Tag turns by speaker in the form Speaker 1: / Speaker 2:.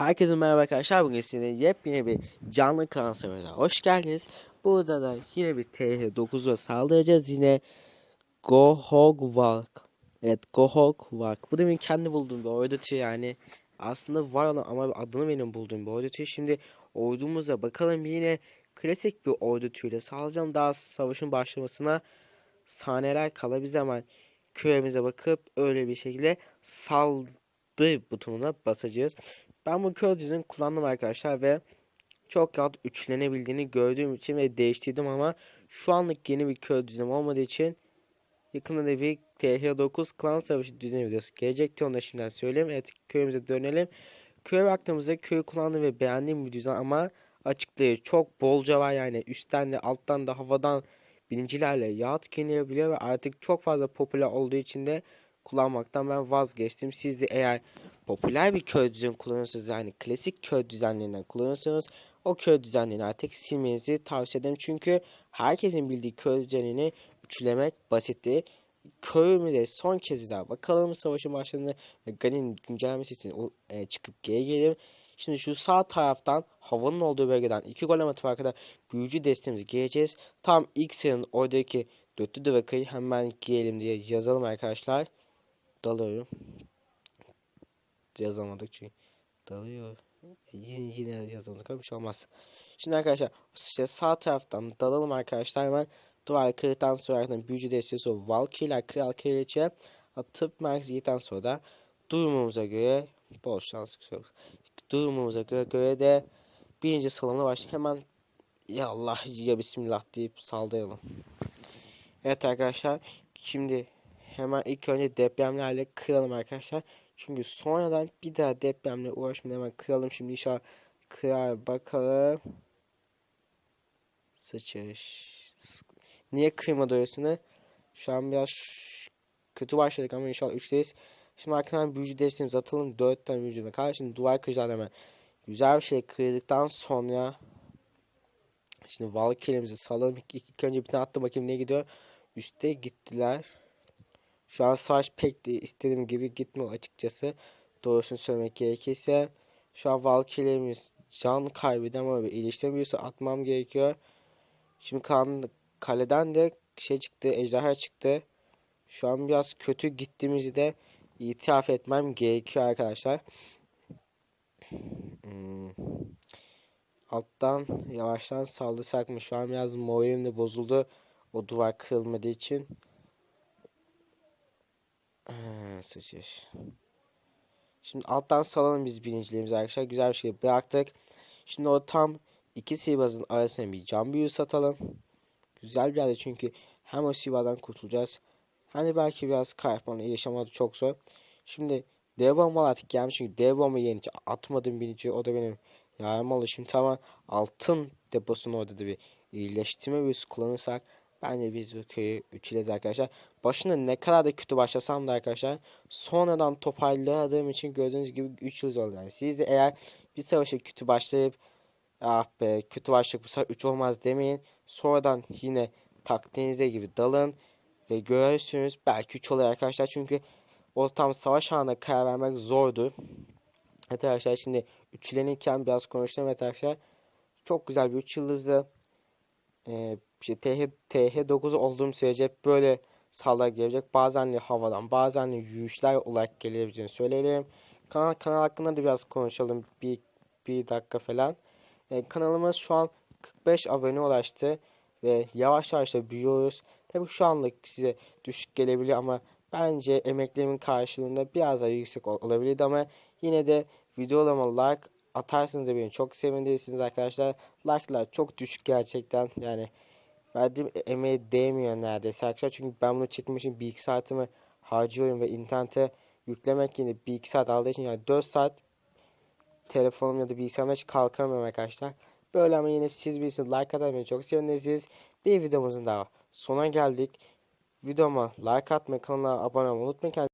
Speaker 1: Herkese merhaba arkadaşlar. Bugün sizinle yepyeni bir canlı kanal severler. Hoş geldiniz. Burada da yine bir TH9'a saldıracağız. Yine Gohogwalk. Evet Gohogwalk. Bu da benim kendi bulduğum bir türü yani. Aslında var olan ama adını benim bulduğum bir türü. Şimdi ordumuza bakalım yine klasik bir ordu türüyle sağlayacağım. Daha savaşın başlamasına saniyeler kala biz hemen köyümüze bakıp öyle bir şekilde saldır butonuna basacağız. Ben bu düzeni kullandım arkadaşlar ve çok rahat üçlenebildiğini gördüğüm için ve değiştirdim ama şu anlık yeni bir kör düzenim olmadığı için yakında da bir TH9 klan savaşı düzeni videosu gelecekti onu da şimdiden söyleyeyim. Evet köyümüze dönelim. Köye baktığımızda köyü kullandım ve beğendiğim bir düzen ama açıklayı çok bolca var yani üstten de alttan da havadan birincilerle yağ tükenilebiliyor ve artık çok fazla popüler olduğu için de kullanmaktan ben vazgeçtim. Siz de eğer popüler bir köy düzeni kullanıyorsanız yani klasik köy düzenlerinden kullanıyorsanız o köy düzenlerini artık silmenizi tavsiye ederim. Çünkü herkesin bildiği köy düzenini üçlemek basitti. Köyümüze son kez daha bakalım savaşın başladığında Gani'nin güncellemesi için e, çıkıp geri gelelim. Şimdi şu sağ taraftan havanın olduğu bölgeden iki gol atı kadar büyücü destemizi gireceğiz. Tam ilk sıranın oradaki dörtlü dövekayı hemen giyelim diye yazalım arkadaşlar. Dalıyorum yazamadık çünkü dalıyor. Yine, yine yazamadık ama bir şey olmaz. Şimdi arkadaşlar işte sağ taraftan dalalım arkadaşlar hemen duvar kırdıktan sonra büyücü desteği sonra Valkyrie Kral Kraliçe atıp merkezi gittikten sonra da durumumuza göre bol şans yok. Durumumuza göre, göre de birinci salona baş hemen ya Allah ya Bismillah deyip saldıralım. Evet arkadaşlar şimdi hemen ilk önce depremlerle kıralım arkadaşlar. Çünkü sonradan bir daha depremle uğraşmayı hemen kıralım. Şimdi inşallah kırar bakalım. Sıçış. Niye kırmadı orasını? Şu an biraz kötü başladık ama inşallah 3'teyiz. Şimdi arkadan büyücü desteğimizi atalım. 4 tane büyücü kaldı. Şimdi duvar kıracağım hemen. Güzel bir şey kırdıktan sonra Şimdi Valkyrie'mizi salalım. İlk, ilk önce bir tane attım bakayım ne gidiyor. Üste gittiler. Şu an savaş pek de istediğim gibi gitmiyor açıkçası. Doğrusunu söylemek gerekirse. Şu an Valkyrie'miz can kaybeden ama iyileştiremiyorsa atmam gerekiyor. Şimdi kan, kaleden de şey çıktı, ejderha çıktı. Şu an biraz kötü gittiğimizi de itiraf etmem gerekiyor arkadaşlar. Hmm. Alttan yavaştan saldırsak mı? Şu an biraz moralim de bozuldu. O duvar kırılmadığı için. Sıçış. Şimdi alttan salalım biz birinciliğimizi arkadaşlar. Güzel bir şey bıraktık. Şimdi o tam iki sihirbazın arasına bir cam büyü satalım. Güzel bir yerde çünkü hem o sihirbazdan kurtulacağız. Hani belki biraz kayıpmanla yaşamadı çok zor. Şimdi dev bomba artık gelmiş çünkü dev bomba yenince atmadım birinci o da benim yarım Şimdi tamam altın deposunu orada da bir iyileştirme büyüsü kullanırsak Bence biz bu köyü üçleyeceğiz arkadaşlar. Başında ne kadar da kötü başlasam da arkadaşlar sonradan toparladığım için gördüğünüz gibi 3 yıl oldu. Yani siz de eğer bir savaşa kötü başlayıp ah be kötü başlayıp bu sefer 3 olmaz demeyin. Sonradan yine taktiğinize gibi dalın ve görürsünüz belki 3 oluyor arkadaşlar. Çünkü o tam savaş anında karar vermek zordu. Evet arkadaşlar şimdi üçlenirken biraz konuşalım evet arkadaşlar. Çok güzel bir 3 yıldızlı. Ee, TH, TH9 olduğum sürece böyle saldırı gelecek. Bazen de havadan, bazen de yürüyüşler olarak gelebileceğini söyleyelim. Kanal, kanal hakkında da biraz konuşalım. Bir, bir dakika falan. Ee, kanalımız şu an 45 abone ulaştı. Ve yavaş yavaş da büyüyoruz. Tabi şu anlık size düşük gelebiliyor ama bence emeklerimin karşılığında biraz daha yüksek olabilirdi ama yine de videolama like atarsınız da beni çok sevindirirsiniz arkadaşlar. Like'lar çok düşük gerçekten yani verdiğim e, emeğe değmiyor neredeyse arkadaşlar. Çünkü ben bunu çekmek için 1-2 saatimi harcıyorum ve internete yüklemek yine 1-2 saat aldığı için yani 4 saat telefonum ya da bilgisayarımda hiç kalkamıyorum arkadaşlar. Böyle ama yine siz bilirsiniz like atmayı çok sevinirsiniz. Bir videomuzun daha sonuna geldik. Videoma like atmayı, kanala abone olmayı unutmayın.